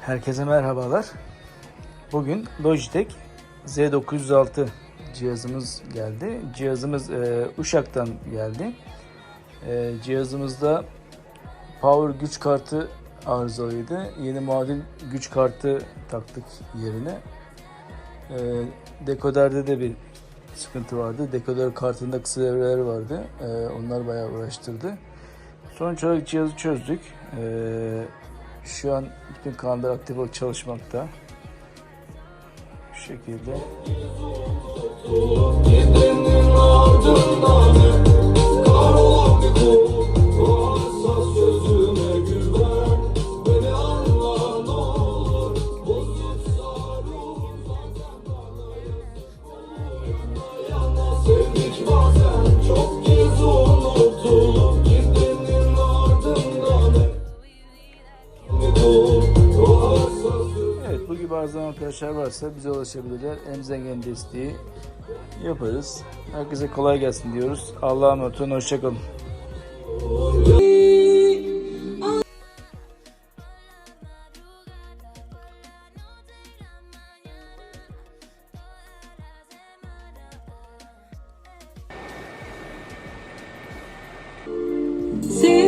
Herkese merhabalar. Bugün Logitech Z906 cihazımız geldi. Cihazımız e, Uşak'tan geldi. E, cihazımızda Power güç kartı arızalıydı. Yeni muadil güç kartı taktık yerine. E, dekoderde de bir sıkıntı vardı. Dekoder kartında kısa devreler vardı. E, onlar bayağı uğraştırdı. Sonuç olarak cihazı çözdük. E, şu an bütün kanallar aktif olarak çalışmakta. Şu şekilde. arzulanan arkadaşlar varsa bize ulaşabilirler. Elimizden gelen desteği yaparız. Herkese kolay gelsin diyoruz. Allah'a emanet olun. Hoşçakalın. See